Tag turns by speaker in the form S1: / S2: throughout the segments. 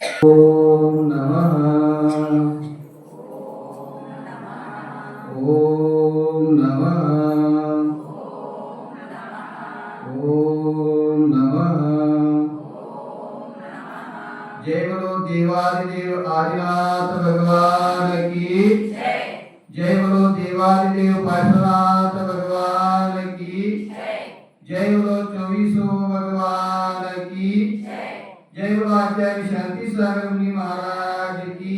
S1: ఓం నమ. ఓం నమ. ఓం నమ. జయ గురు దేవాదిదేవ్ ఆదినాథ భగవానకి బాలాచారి శాంతి సాగరుని మహారాజకి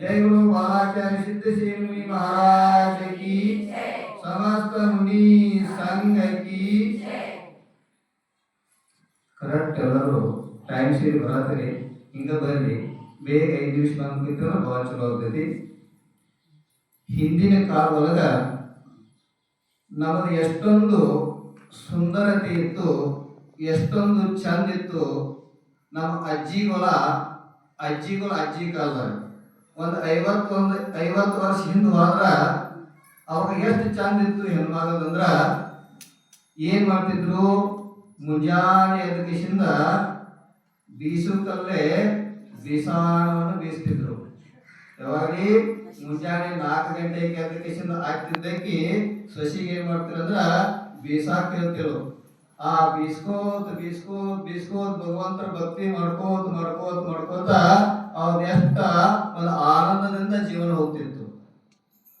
S1: జై గురు బాలాచారి సిద్ధశేనుని మహారాజకి సమస్త ముని సంఘకి ಕರೆಕ್ಟ್ ಎಲ್ಲರೂ ಟೈಮ್ ಸೇರಿ ಬರತ್ತೀರಿ ಹಿಂಗೆ ಬರ್ರಿ ಬೇಗ ಐದು ನಿಮಿಷ ಬಂದ್ಬಿಟ್ಟು ಭಾಳ ಚಲೋ ಆಗ್ತೈತಿ ಹಿಂದಿನ ಕಾಲ ಒಳಗ ನಮ್ಮದು ಎಷ್ಟೊಂದು ಸುಂದರತೆ ಇತ್ತು ಎಷ್ಟೊಂದು ಚಂದ ಇತ್ತು ನಮ್ಮ ಅಜ್ಜಿಗಳ ಅಜ್ಜಿಗಳ ಅಜ್ಜಿ ಕಾಲದಾಗ ಒಂದು ಐವತ್ತೊಂದು ಐವತ್ತು ವರ್ಷ ಹಿಂದೆ ಹೋದ್ರೆ ಅವಾಗ ಎಷ್ಟು ಚಂದ ಇತ್ತು ಹೆಣ್ಮಗಳಂದ್ರ ಏನು ಮಾಡ್ತಿದ್ರು? ಮುಂಜಾನೆ ಎದುಕಿಸಿಂದ ಬೀಸುತ್ತಲ್ಲೇ ಬೀಸಾಣವನ್ನು ಬೀಸ್ತಿದ್ರು. ಯಾವಾಗಲಿ ಮುಂಜಾನೆ ನಾಲ್ಕು ಗಂಟೆಗೆ ಎದುಕಿಸಿಂದ ಆಗ್ತಿದ್ದಕ್ಕೆ ಸಸಿಗೆ ಏನು ಮಾಡ್ತಿರಂದ್ರ ಬೀಸಾಕ್ ಹೇಳ್ತಿರು ಆ ಬೀಸ್ಕೋತ್ ಬೀಸ್ಕೋತ್ ಬೀಸ್ಕೋತ್ ಭಗವಂತರ ಭಕ್ತಿ ಮಾಡ್ಕೋತ್ ಮಾಡ್ಕೋತ್, ಮಾಡ್ಕೋತ ಅವ್ರ ಎಷ್ಟ ಒಂದು ಆನಂದದಿಂದ ಜೀವನ ಹೋಗ್ತಿತ್ತು.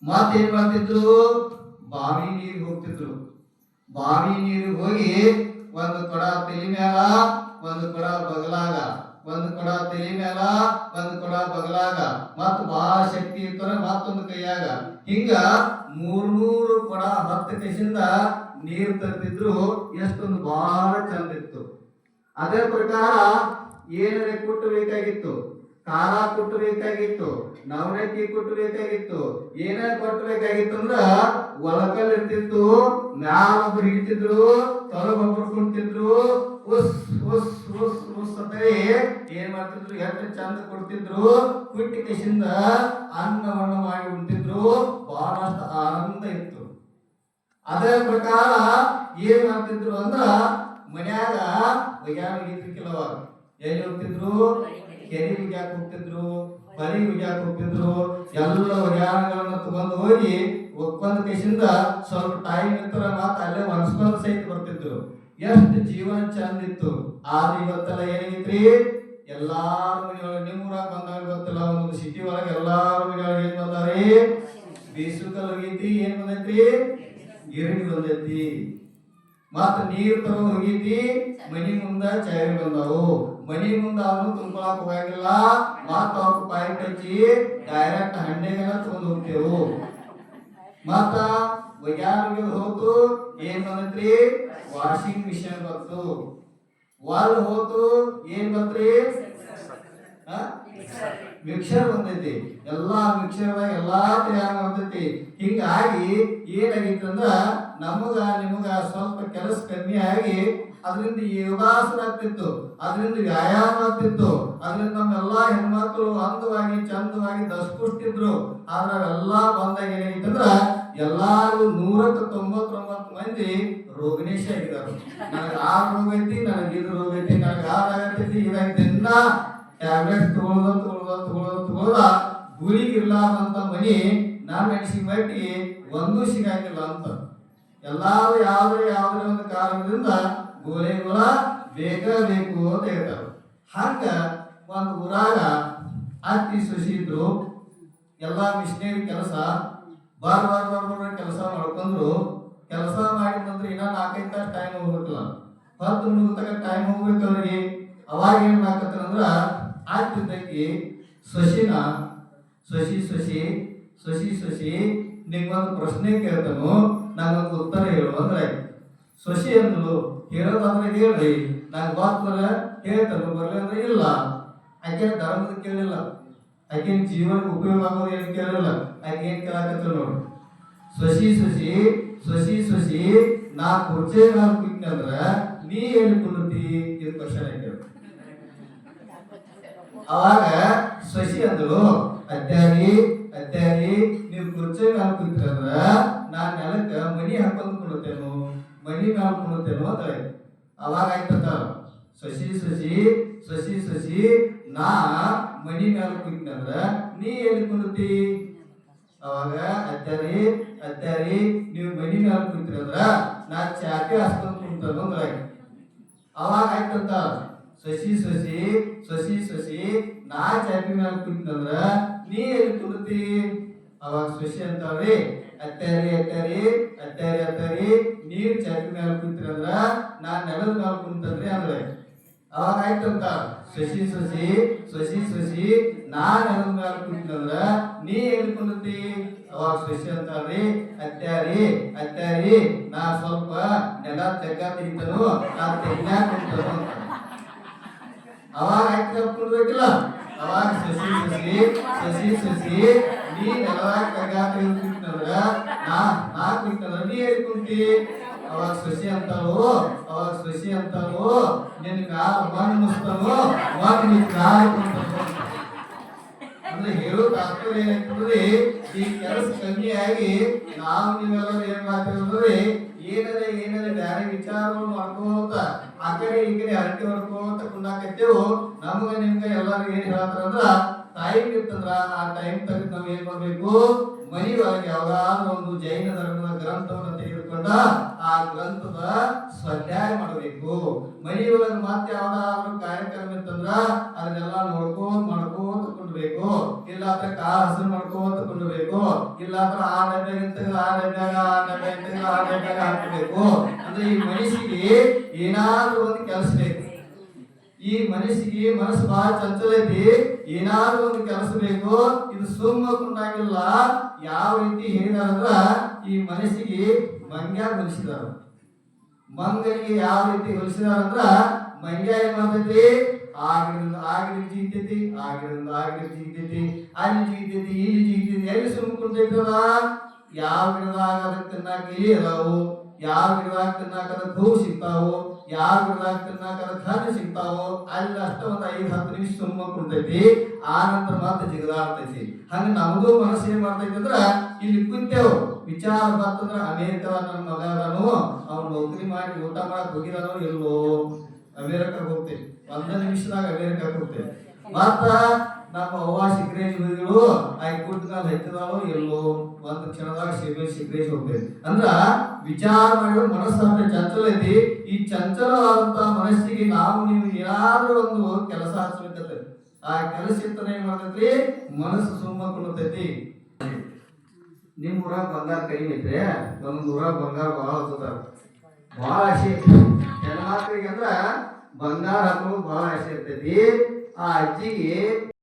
S1: ಮತ್ತೇನ್ ಮಾಡ್ತಿದ್ರು? ಬಾವಿ ನೀರಿಗೆ ಹೋಗ್ತಿದ್ರು. ಬಾವಿ ನೀರಿಗೆ ಹೋಗಿ ಒಂದು ಕೊಡ ತಲೆ ಮ್ಯಾಲ, ಒಂದು ಕೊಡ ಬಗಲಾಗ, ಒಂದು ಕೊಡ ತಲೆ ಮ್ಯಾಲ, ಒಂದು ಕೊಡ ಬಗಲಾಗ. ಮತ್ತ ಬಹಳ ಶಕ್ತಿ ಇರ್ತಾರ ಮತ್ತೊಂದು ಕೈಯಾಗ. ಹಿಂಗ ಮೂರ್ ಮೂರು ಕೊಡ ಹತ್ತು ಕೈಸಿಂದ ನೀರು ತರ್ತಿದ್ರು ಎಷ್ಟೊಂದು ಬಹಳ ಚಂದ ಇತ್ತು. ಅದೇ ಪ್ರಕಾರ ಏನರೆ ಕುಟ್ಟಬೇಕಾಗಿತ್ತು ಖಾರ ಕೊಟ್ಟು ಬೇಕಾಗಿತ್ತು, ಏನೇ ಕೊಟ್ಟು ಬೇಕಾಗಿತ್ತು ಅಂದ್ರ ಒಳಕಲ್ ಇರ್ತಿತ್ತು, ಮ್ಯಾಲ ಒಬ್ರು ಹಿಡಿತಿದ್ರು, ತಲೆ ಕುಂತಿದ್ರು ಉಸ್ ಉಸ್ ಉಸ್ ಉಸ್ ಏನ್ ಮಾಡ್ತಿದ್ರು, ಎಷ್ಟು ಚಂದ ಕೊಡ್ತಿದ್ರು ಕುಟ್ಟಿ ಕಸಿಂದ ಅನ್ನವನ್ನ ಮಾಡಿ ಉಂಟಿದ್ರು ಬಹಳಷ್ಟು ಆನಂದ ಇತ್ತು. ಅದೇ ಪ್ರಕಾರ ಏನ್ ಮಾಡ್ತಿದ್ರು ಅಂದ್ರ ಮನ್ಯಾಗ ಒಗ್ಯಾನ ಒಗಿತಿರ್ಕಿಲ್ಲ ಅವಾಗ. ಎಲ್ಲಿ ಹೋಗ್ತಿದ್ರು? ಕೆರೆ ಒಗ್ಯಾಕ ಹೋಗ್ತಿದ್ರು, ಬರಿ ಒಗ್ಯಾಕ ಹೋಗ್ತಿದ್ರು ಎಲ್ಲ ಹರಿಯಾಣಗಳನ್ನ ತಗೊಂಡು ಹೋಗಿ ಒಪ್ಪಂದ ಕೈಸಿಂದ ಸ್ವಲ್ಪ ಟೈಮ್ ಇತ್ತರ ಮಾತ್ರ ಅಲ್ಲೇ ಒಣಸ್ಕೊಂಡ್ ಸಹಿತ ಬರ್ತಿದ್ರು. ಎಷ್ಟು ಜೀವನ ಚಂದ ಇತ್ತು. ಆದ್ರೆ ಇವತ್ತೆಲ್ಲ ಏನಾಗಿತ್ರಿ? ಎಲ್ಲಾರ ಮನೆಯೊಳಗೆ ನಿಮ್ಮೂರಾಗ ಬಂದಾಗ ಗೊತ್ತಿಲ್ಲ, ಒಂದು ಸಿಟಿ ಒಳಗೆ ಎಲ್ಲಾರ ಮನೆಯೊಳಗೆ ಏನ್ ಬಂದಾರಿ? ಬೀಸುಕಲ್ ಹೋಗೈತಿ, ಏನ್ ಬಂದೈತಿ ಗಿರಣಿ ಬಂದೈತಿ. ಮತ್ತ ನೀರ್ ತಗೊಂಡ್ ಹೋಗೈತಿ, ಮನಿ ಮುಂದ ಚೈರ್ ಬಂದಾವು. ಮನಿ ಮುಂದೆ ಅವನು ತುಂಬ್ಕೊಳಕ್ ಹೋಗಂಗಿಲ್ಲ ಮತ್ತ ಅವ್ರ ಪೈಪ್ ಹಚ್ಚಿ ಡೈರೆಕ್ಟ್ ಹಂಡೆಗೆಲ್ಲ ತಗೊಂಡ್ ಹೋಗ್ತೇವು. ಮತ್ತ ವೈಜ್ಞಾನಿಕ ಹೋತು ಏನ್ ಬಂದ್ರಿ ವಾಷಿಂಗ್ ಮಿಷನ್ ಬಂತು. ವಾಲ್ ಹೋತು, ಏನ್ ಬಂತ್ರಿ? ಆ? ಮಿಕ್ಸರ್ ಬಂದೈತಿ. ಎಲ್ಲಾ ಮಿಕ್ಸರ್ದಾಗ ಎಲ್ಲಾ ತಯಾರು ಬಂದೈತಿ ಹಿಂಗಾಗಿ ಏನಾಗಿತ್ತಂದ್ರ ನಮಗ, ನಿಮಗ ಸ್ವಲ್ಪ ಕೆಲಸ ಕಮ್ಮಿ ಆಗಿ ಅದರಿಂದ ಯೋಗಾಸನ ಆಗ್ತಿತ್ತು, ಅದರಿಂದ ವ್ಯಾಯಾಮ ಆಗ್ತಿತ್ತು, ಅದರಿಂದ ನಮ್ಮೆಲ್ಲ ಹೆಣ್ಮಕ್ಳು ಅಂದವಾಗಿ ಚಂದವಾಗಿ ದಸ್ಕುಷ್ಟಿದ್ರು ಆದ್ರೆ ಅವೆಲ್ಲ ಬಂದಾಗ ಏನಾಗಿತ್ತಂದ್ರ ಎಲ್ಲಾರು ನೂರಕ್ಕೆ ತೊಂಬತ್ತೊಂಬತ್ತು ಮಂದಿ ರೋಗನೇಶ ಆಗಿದ್ದಾರೆ ನನಗೆ ಆ ರೋಗ ಐತಿ, ನನಗೆ ಇದು ರೋಗ ಐತಿ, ನನಗೆ ಆಗತ್ತೈತಿ ಇದಾಗ ದಿನ ಟ್ಯಾಬ್ಲೆಟ್ ತಗೊಳ್ದ ತಗೊಳ್ದ ತಗೊಳ್ದ ತಗೊಳ್ದ ಗುರಿಗೆ ಇರ್ಲಾರ್ದಂತ ಮನಿ ನಾನು ಮೆಣಸಿನ ಮಟ್ಟಿಗೆ ಒಂದೂ ಸಿಗಂಗಿಲ್ಲ ಅಂತ. ಎಲ್ಲಾರು ಯಾವ್ದೇ ಯಾವ್ದೇ ಒಂದು ಕಾರಣದಿಂದ ಗೋಲೆಗಳ ಬೇಕ ಬೇಕು ಅಂತ ಹೇಳ್ತಾರೆ. ಹಂಗ ಒಂದು ಊರಾಗ ಅತ್ತಿ, ಸೊಸಿ ಇದ್ರು, ಎಲ್ಲ ಮಿಷನರಿ ಕೆಲಸ ಬಾರ್ ಬಾರ್ ಬಾರ್ ಕೆಲಸ ಮಾಡ್ಕೊಂಡ್ರು, ಕೆಲಸ ಮಾಡಿದಂದ್ರೆ ಇನ್ನ ನಾಲ್ಕೈದು ತಾಸು ಟೈಮ್ ಹೋಗ್ಬೇಕಲ್ಲ. ಹತ್ತು ಮುಗಿದಾಗ ಟೈಮ್ ಹೋಗ್ಬೇಕು ಅವ್ರಿಗೆ. ಅವಾಗ ಏನ್ ಮಾಡಕತ್ತಾರಂದ್ರ ಆಗ್ತಿದ್ದಕ್ಕೆ ಸೊಸಿನ, ಸೊಸಿ ಸೊಸಿ ಸೊಸಿ ಸೊಸಿ ನಿಮ್ಗೊಂದು ಪ್ರಶ್ನೆ ಕೇಳ್ತಾನು, ನಂಗೊಂದು ಉತ್ತರ ಹೇಳು ಅಂದ್ರೆ ಸೊಸಿ ಅಂದ್ಲು ಹೇಳೋದಂದ್ರೆ ಹೇಳ್ರಿ ನಾನು ಗೊತ್ತಲ್ಲ ಹೇಳ್ತಾನು ಬರ್ಲಿ ಅಂದ್ರೆ ಇಲ್ಲ. ಆಕೆ ಧರ್ಮದ ಕೇಳಿಲ್ಲ. ಆಕೆ ಜೀವನ ಉಪಯೋಗ ಆಗೋದು ಏನು ಕೇಳಿಲ್ಲ. ಆಕೆ ಏನ್ ಕೇಳಾಕತ್ತ ನೋಡಿ. ಸೊಸಿ ಸೊಸಿ ಸೊಸಿ ಸೊಸಿ, ನಾ ಕುರ್ಚೆ ನಾನು ಕುಂತ ನೀ ಏನು ಕುಂದತಿ ಇದು ಕ್ವಶನ್ ಐತೆ ಅವಾಗ ಸೊಸಿ ಅಂದ್ರು ಅತ್ಯಾರಿ ಅತ್ಯಾರಿ ನೀವು ಕುರ್ಚೆ ನಾನು ಕುಂತ್ರಂದ್ರ ನಾನು ನೆಲಕ್ಕೆ ಮನಿ ಹಾಕೊಂಡು ಕುಂಡ್ತೇನು ಮನಿ ಮ್ಯಾಲ ಕುಂಡ್ತೇನು ಅಂತ. ಅವಾಗ ಸಸಿ ಸಸಿ ಸೊಸಿ ಸೊಸಿ ಸಸಿ ನಾ ಮನಿ ಮ್ಯಾಲ ಕುಂತಂದ್ರ ನೀ ಎಲ್ಲಿ ಕುಂದತಿ ಅವಾಗ ಅತ್ಯಾರಿ ಅತ್ಯಾರಿ ನೀವು ಮನಿ ಮ್ಯಾಲ ಕುಂತಿರಂದ್ರ ನಾ ಚಾಪಿ ಹಾಸ್ಕೊಂಡ್ ಕುಂತಂದ್ರ ಅವಾಗ ಆಯ್ತಂತ ಸಸಿ ಸಸಿ ಸಸಿ ಸಸಿ ನಾ ಚಾಪಿ ಮ್ಯಾಲ ಕುಂತಂದ್ರ ನೀ ಎಲ್ಲಿ ಕುಂದತಿ ಅವಾಗ ಸಸಿ ಅಂತಾವ್ರಿ? ಅತ್ಯಾರಿ ಅತ್ಯಾರಿ ಅತ್ಯಾರಿ ಅತ್ಯಾರಿ ನೀರ್ ಚಾಪಿ ಮೇಲೆ ಕುಂತಿರಂದ್ರ, ನಾ ನೆಲದ ಮೇಲೆ ಕುಂತಂದ್ರಿ ಅಂದ್ರೆ? ಅವಾಗ ಆಯ್ತಂತ? ಸಸಿ ಸಸಿ ಸಸಿ ಸಸಿ. ನಾ ನೆಲದ ಮೇಲೆ ಕುಂತಂದ್ರ ನೀ ಎಲ್ಲಿ ಕುಂದತಿ ಅವಾಗ ಸಸಿ ಅಂತಾವ್ರಿ? ಅತ್ಯಾರಿ ಅತ್ಯಾರಿ ನಾ ಸ್ವಲ್ಪ ನೆಲ ತೆಗ್ಗ ತಿಂತನು, ನಾ ತೆಗ್ಗ ಕುಂತನು ಅವಾಗ ಆಯ್ತು ಕುಂಡ್ಬೇಕಿಲ್ಲ ಅವಾಗ ಸಸಿ ಸಸಿ ಸಸಿ ಸಸಿ ನೀ ನೆಲವಾಗ ತೆಗ್ಗ ತೆಗಿತಂದ್ರ ನಾ ನಾ ಕುಂತಂದ್ರ ನೀ ಎಲ್ಲಿ ಕುಂತಿ ಅವಾಗ ಸಸಿ ಅಂತಾರೋ ಅವಾಗ ಸಸಿ ಅಂತಾರೋ ನಿನ್ ಕಾಲು ಮಣ್ಣು ಮುಸ್ತಾರೋ ಮಣ್ಣು ನಿನ್ ಕಾಲು. ಅಂದ್ರೆ ಹೇಳೋ ತಾತ್ಪರ್ಯ ಏನಂತಂದ್ರೆ ಈ ಕೆಲಸ ಕಮ್ಮಿ ಆಗಿ ನಾವು ನೀವೆಲ್ಲರೂ ಏನ್ ಮಾಡ್ತೀವಿ ಏನದ ಏನದ ಬ್ಯಾರೆ ವಿಚಾರಗಳು ಮಾಡ್ಕೋತ ಆ ಕಡೆ ಈ ಕಡೆ ಹರಟೆ ಹೊಡ್ಕೊಂತ ಕುಂದಾಕತ್ತೇವು ನಮ್ಗ ನಿಮ್ಗ ಎಲ್ಲಾರು ಏನ್ ಹೇಳ್ತಾರಂದ್ರ ಟೈಮ್ ಇತ್ತಂದ್ರ ಆ ಟೈಮ್ ತೆಗೆದು ನಾವ್ ಏನ್ ಮಾಡ್ಬೇಕು? ಮನಿ ಒಳಗೆ ಯಾವ್ದಾದ್ರು ಒಂದು ಜೈನ ಧರ್ಮದ ಗ್ರಂಥವನ್ನು ತೆಗೆದುಕೊಂಡ ಆ ಗ್ರಂಥದ ಸ್ವಾಧ್ಯಾಯ ಮಾಡಬೇಕು. ಮನಿ ಒಳಗೆ ಮತ್ತೆ ಯಾವ್ದಾದ್ರು ಕಾರ್ಯಕ್ರಮ ಇತ್ತಂದ್ರ, ಅದನ್ನೆಲ್ಲ ನೋಡ್ಕೋತ ಮಾಡ್ಕೊಂತ ಕುಂಡ್ಬೇಕು. ಇಲ್ಲ ಅಂದ್ರೆ ಕಾರ್ ಹಸಿರು ಮಾಡ್ಕೋತ ಕುಂಡ್ಬೇಕು. ಇಲ್ಲ ಅಂದ್ರೆ ಆ ಡಬ್ಬ್ಯಾಗ ಇಂತ ಆ ಡಬ್ಬ್ಯಾಗ ಆ ಡಬ್ಬ್ಯಾಗ ಇಂತ ಆ ಡಬ್ಬ್ಯಾಗ ಹಾಕಬೇಕು. ಅಂದ್ರೆ ಈ ಮನಸ್ಸಿಗೆ ಏನಾದ್ರೂ ಒಂದು ಕೆಲಸ ಬೇಕು. ಈ ಮನಸ್ಸಿಗೆ ಮನಸ್ಸು ಬಹಳ ಚಂಚಲ ಏನಾದ್ರೂ ಒಂದು ಕೆಲಸ ಬೇಕು. ಇದು ಸುಮ್ಮ ಕುಂಡಾಗಿಲ್ಲ. ಯಾವ ರೀತಿ ಹೇಳಿದಾರಂದ್ರ ಈ ಮನಸ್ಸಿಗೆ ಮಂಗ್ಯ ಹೊಲಿಸಿದಾರ. ಮಂಗನಿಗೆ ಯಾವ ರೀತಿ ಹೊಲಿಸಿದಾರಂದ್ರ ಮಂಗ್ಯ ಏನ್ ಮಾಡ್ತೈತಿ? ಆಗಿರಿಂದ ಆಗಿನ ಜಿಗಿತೈತಿ ಆಗಿರಿಂದ ಆಗಿನ ಜಿಗಿತೈತಿ ಅಲ್ಲಿ ಜಿಗಿತೈತಿ ಇಲ್ಲಿ ಜಿಗಿತೈತಿ ಎಲ್ಲಿ ಸುಮ್ಮ ಕುಂತೈತದ ಯಾವ ಗಿಡದಾಗ ಅದಕ್ಕೆ ತಿನ್ನಾಕ ಇಲಿ ಅದಾವು? ಯಾವ ಗಿಡದಾಗ ತಿನ್ನಾಕ ಭೂ ಸಿಗ್ತಾವೋ ಯಾವ ಗಿಡದಾಗ ತಿನ್ನಾಕ ಅದಕ್ಕೆ ಹಣ್ಣು ಸಿಗ್ತಾವು ಅಲ್ಲಿ ಅಷ್ಟ ಒಂದ್ ಐದ್, ಹತ್ತು ನಿಮಿಷ ಸುಮ್ಮ ಕೊಡ್ತೈತಿ ಆ ನಂತರ ಮಾತ್ರ ಜಿಗದಾಡ್ತೈತಿ. ಹಂಗ ನಮಗೂ ಮನಸ್ಸು ಏನ್ ಮಾಡ್ತೈತಿ ಅಂದ್ರ, ಇಲ್ಲಿ ಕುಂತೇವು ವಿಚಾರ ಬಂತಂದ್ರ ಅಮೇರಿಕದ ನನ್ನ ಮಗ ಅದಾನು, ಅವ್ನು ನೌಕರಿ ಮಾಡಿ ಊಟ ಮಾಡಕ್ ಹೋಗಿದಾನೋ ಇಲ್ವೋ, ಅಮೇರಿಕಾಗ ಹೋಗ್ತೇವೆ ಒಂದ ನಿಮಿಷದಾಗ ಅಮೇರಿಕಾಗ ಹೋಗ್ತೇವೆ ಮತ್ತ ನಮ್ಮ ಅವ್ವ ಸಿಗ್ರೇಜ್ ಹೋಗಿಗಳು ಆಯ್ ಕುಟ್ಟಾಗ ಹೆಚ್ಚದಾಳೋ ಎಲ್ಲೋ ಒಂದು ಕ್ಷಣದಾಗ ಸಿಗ್ರೆ ಸಿಗ್ರೇಜ್ ಹೋಗ್ತೇವೆ ಅಂದ್ರ ವಿಚಾರ ಮಾಡಿದ್ರೆ ಮನಸ್ಸು ಚಂಚಲ ಐತಿ. ಈ ಚಂಚಲವಾದಂತ ಮನಸ್ಸಿಗೆ ನಾವು ನೀವು ಏನಾದ್ರೂ ಒಂದು ಕೆಲಸ ಹಚ್ಚಬೇಕತ್ತೆ ಆ ಕೆಲಸ ಇತ್ತನ ಏನ್ ಮಾಡ್ತೈತಿ ಮನಸ್ಸು ಸುಮ್ಮ ಕೊಡತೈತಿ ನಿಮ್ ಊರಾಗ ಬಂಗಾರ ಕೈ ಐತ್ರಿ. ನಮ್ದು ಊರಾಗ ಬಂಗಾರ ಬಹಳ ಹತ್ತದ ಬಹಳ ಆಸೆ ಹೆಣ್ಮಕ್ಳಿಗೆ ಅಂದ್ರ ಬಂಗಾರ ಹಾಕೋದು ಬಹಳ ಆಸೆ ಇರ್ತೈತಿ. ಆ ಅಜ್ಜಿಗೆ